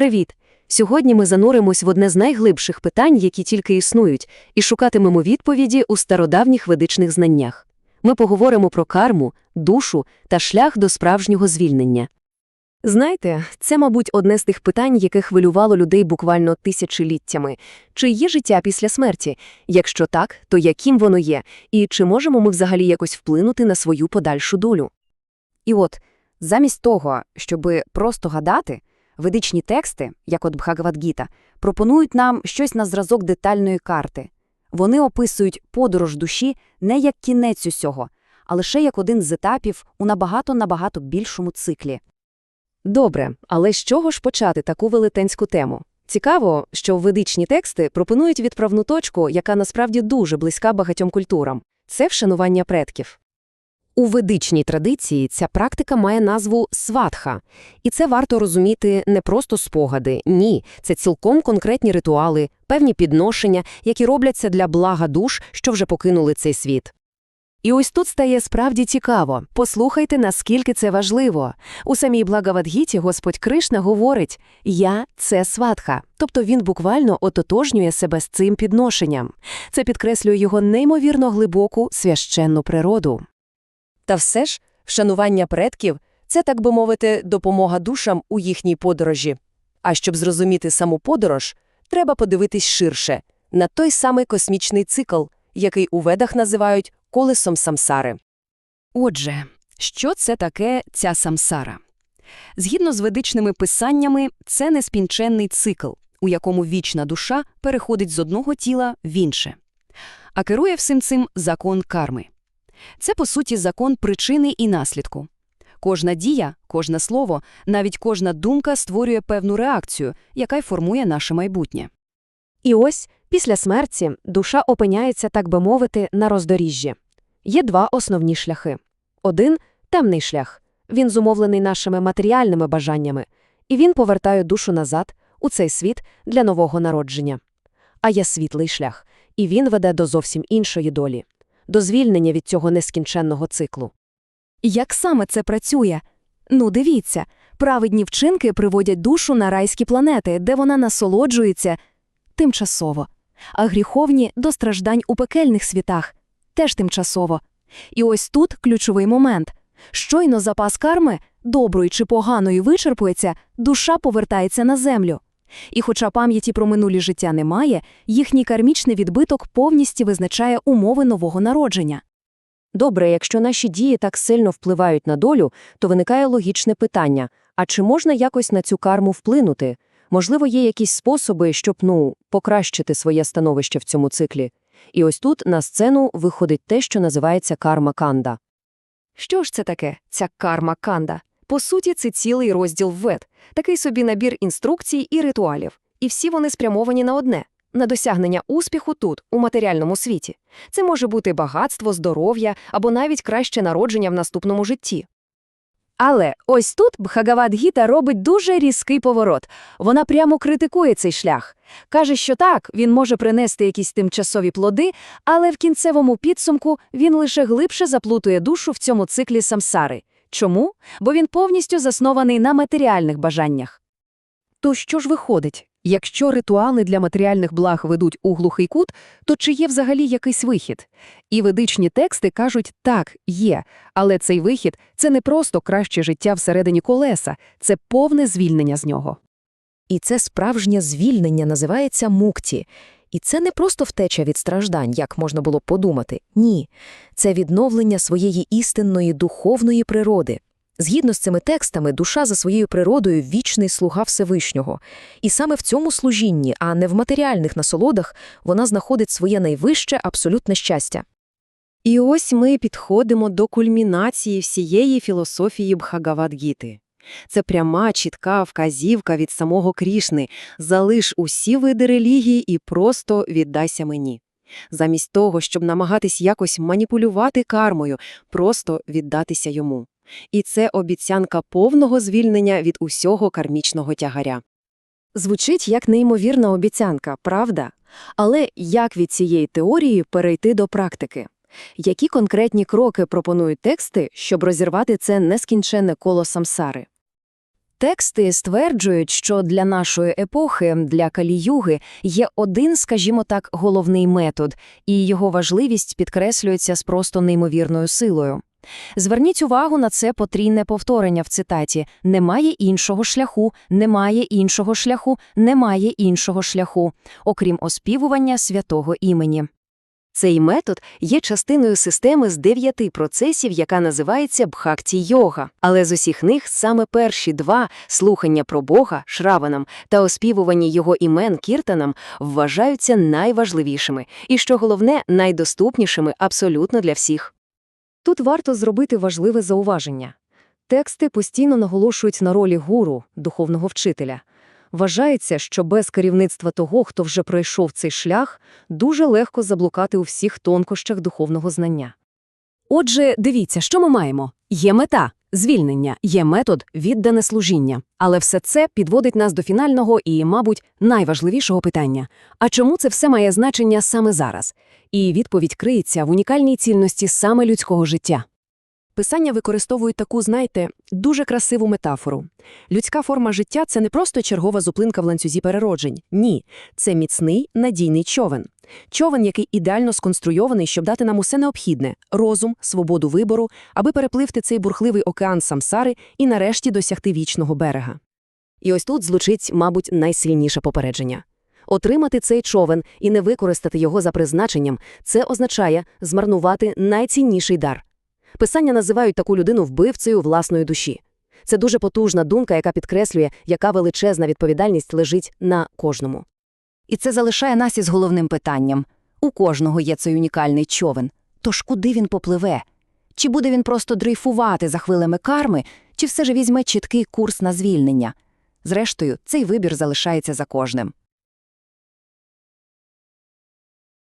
Привіт! Сьогодні ми зануримось в одне з найглибших питань, які тільки існують, і шукатимемо відповіді у стародавніх ведичних знаннях. Ми поговоримо про карму, душу та шлях до справжнього звільнення. Знаєте, це, мабуть, одне з тих питань, яке хвилювало людей буквально тисячоліттями. Чи є життя після смерті? Якщо так, то яким воно є? І чи можемо ми взагалі якось вплинути на свою подальшу долю? І от, замість того, щоби просто гадати, ведичні тексти, як от Бхагавадгіта, пропонують нам щось на зразок детальної карти. Вони описують подорож душі не як кінець усього, а лише як один з етапів у набагато-набагато більшому циклі. Добре, але з чого ж почати таку велетенську тему? Цікаво, що ведичні тексти пропонують відправну точку, яка насправді дуже близька багатьом культурам – це вшанування предків. У ведичній традиції ця практика має назву сватха, і це варто розуміти не просто спогади, ні, це цілком конкретні ритуали, певні підношення, які робляться для блага душ, що вже покинули цей світ. І ось тут стає справді цікаво. Послухайте, наскільки це важливо. У самій Благавадгіті Господь Кришна говорить «Я – це сватха», тобто він буквально ототожнює себе з цим підношенням. Це підкреслює його неймовірно глибоку священну природу. Та все ж, вшанування предків – це, так би мовити, допомога душам у їхній подорожі. А щоб зрозуміти саму подорож, треба подивитись ширше – на той самий космічний цикл, який у ведах називають колесом самсари. Отже, що це таке ця самсара? Згідно з ведичними писаннями, це неспінченний цикл, у якому вічна душа переходить з одного тіла в інше. А керує всім цим закон карми. Це, по суті, закон причини і наслідку. Кожна дія, кожне слово, навіть кожна думка створює певну реакцію, яка й формує наше майбутнє. І ось, після смерті, душа опиняється, так би мовити, на роздоріжжі. Є два основні шляхи. Один – темний шлях. Він зумовлений нашими матеріальними бажаннями, і він повертає душу назад, у цей світ, для нового народження. А є світлий шлях, і він веде до зовсім іншої долі – до звільнення від цього нескінченного циклу. Як саме це працює? Ну, дивіться, праведні вчинки приводять душу на райські планети, де вона насолоджується тимчасово, а гріховні – до страждань у пекельних світах теж тимчасово. І ось тут ключовий момент. Щойно запас карми, доброї чи поганої, вичерпується, душа повертається на землю. І хоча пам'яті про минулі життя немає, їхній кармічний відбиток повністю визначає умови нового народження. Добре, якщо наші дії так сильно впливають на долю, то виникає логічне питання – а чи можна якось на цю карму вплинути? Можливо, є якісь способи, щоб, ну, покращити своє становище в цьому циклі? І ось тут на сцену виходить те, що називається карма-канда. Що ж це таке, ця карма-канда? По суті, це цілий розділ вед, такий собі набір інструкцій і ритуалів. І всі вони спрямовані на одне – на досягнення успіху тут, у матеріальному світі. Це може бути багатство, здоров'я або навіть краще народження в наступному житті. Але ось тут Бхагавадгіта робить дуже різкий поворот. Вона прямо критикує цей шлях. Каже, що так, він може принести якісь тимчасові плоди, але в кінцевому підсумку він лише глибше заплутує душу в цьому циклі самсари. Чому? Бо він повністю заснований на матеріальних бажаннях. То що ж виходить? Якщо ритуали для матеріальних благ ведуть у глухий кут, то чи є взагалі якийсь вихід? І ведичні тексти кажуть «так, є», але цей вихід – це не просто краще життя всередині колеса, це повне звільнення з нього. І це справжнє звільнення називається мукті. І це не просто втеча від страждань, як можна було подумати. Ні, це відновлення своєї істинної духовної природи. Згідно з цими текстами, душа за своєю природою вічний слуга Всевишнього. І саме в цьому служінні, а не в матеріальних насолодах, вона знаходить своє найвище абсолютне щастя. І ось ми підходимо до кульмінації всієї філософії Бхагавадгіти. Це пряма, чітка вказівка від самого Крішни «залиш усі види релігії і просто віддайся мені». Замість того, щоб намагатись якось маніпулювати кармою, просто віддатися йому. І це обіцянка повного звільнення від усього кармічного тягаря. Звучить як неймовірна обіцянка, правда? Але як від цієї теорії перейти до практики? Які конкретні кроки пропонують тексти, щоб розірвати це нескінченне коло самсари? Тексти стверджують, що для нашої епохи, для каліюги, є один, скажімо так, головний метод, і його важливість підкреслюється з просто неймовірною силою. Зверніть увагу на це потрійне повторення в цитаті «немає іншого шляху, немає іншого шляху, немає іншого шляху», окрім оспівування святого імені. Цей метод є частиною системи з дев'яти процесів, яка називається бхакті-йога. Але з усіх них саме перші два – слухання про Бога шраванам та оспівування його імен кіртанам – вважаються найважливішими і, що головне, найдоступнішими абсолютно для всіх. Тут варто зробити важливе зауваження. Тексти постійно наголошують на ролі гуру, духовного вчителя. Вважається, що без керівництва того, хто вже пройшов цей шлях, дуже легко заблукати у всіх тонкощах духовного знання. Отже, дивіться, що ми маємо. Є мета – звільнення, є метод – віддане служіння. Але все це підводить нас до фінального і, мабуть, найважливішого питання. А чому це все має значення саме зараз? І відповідь криється в унікальній цільності саме людського життя. Писання використовують таку, знаєте, дуже красиву метафору. Людська форма життя – це не просто чергова зупинка в ланцюзі перероджень. Ні, це міцний, надійний човен. Човен, який ідеально сконструйований, щоб дати нам усе необхідне – розум, свободу вибору, аби перепливти цей бурхливий океан самсари і нарешті досягти вічного берега. І ось тут звучить, мабуть, найсильніше попередження. Отримати цей човен і не використати його за призначенням – це означає змарнувати найцінніший дар. Писання називають таку людину вбивцею власної душі. Це дуже потужна думка, яка підкреслює, яка величезна відповідальність лежить на кожному. І це залишає нас із головним питанням. У кожного є цей унікальний човен. Тож куди він попливе? Чи буде він просто дрейфувати за хвилями карми, чи все ж візьме чіткий курс на звільнення? Зрештою, цей вибір залишається за кожним.